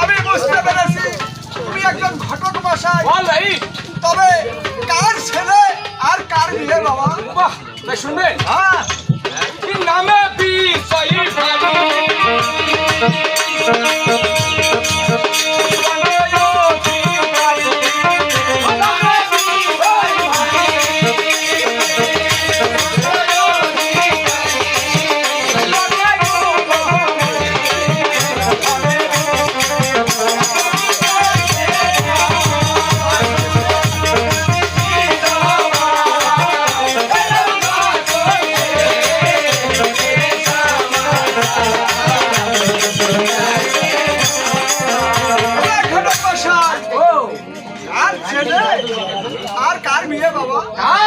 আমি বুঝতে পেরেছি তুমি একজন ঘটক বাসায় তবে কার ছেলে আর কার বিয়ে বাবা? শুনবেন হ্যাঁ। বাবা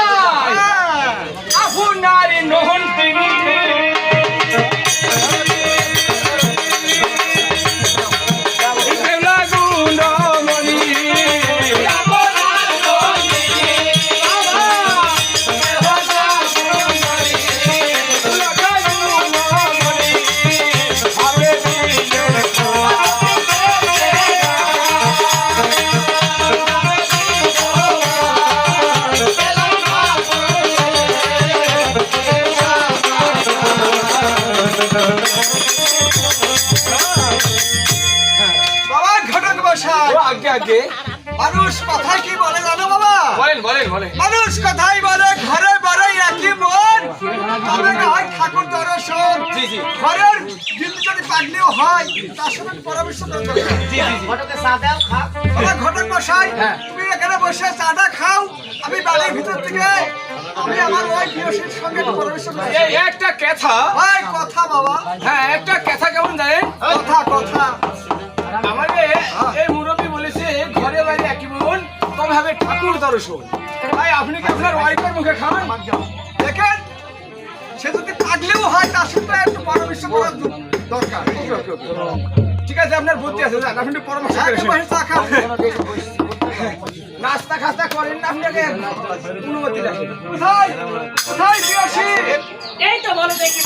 বাবা ঘটক মশাই। আগে আগে। মানুষ কথায় কি বলে জানো বাবা? বলেন বলেন বলেন। মানুষ কথাই বলে ঘরে বারে একই মন। তবে না হয় ঠাকুর দর্শন? জি, জি। ঘরের দিন যদি পাগলিও হয় তার সঙ্গে পরামর্শ দরকার জি জি জি। বাবা ঘটক মশাই হ্যাঁ। তুমি এখানে বসে চাটা খাও। আমি বাড়ির ভিতর থেকে আমি আমার ওই প্রিয়সীর সঙ্গে একটু পরামর্শ করছি এই একটা কথা। ভাই কথা বাবা। হ্যাঁ একটা কথা কেমন জানেন? কথা কথা। আমাকে এই মুরব্বী বলেছে ঘরে বাইরে একই বোন তবে হবে ঠাকুর দর্শন। তাই আপনি কি আপনার ওয়াইফের মুখে খান? দেখেন সে যদি পাগলিও হয় তার সঙ্গে একটু পরামর্শ করার দু- দরকার। ঠিক আছে আপনার বুদ্ধি আছে আপনি পরামর্শ করে শুনুন। বসে চা নাস্তা খাস্তা করেন না আপনাকে অনুমতি রাখেন কোথায়? কোথায় এই তো বলো দেখি।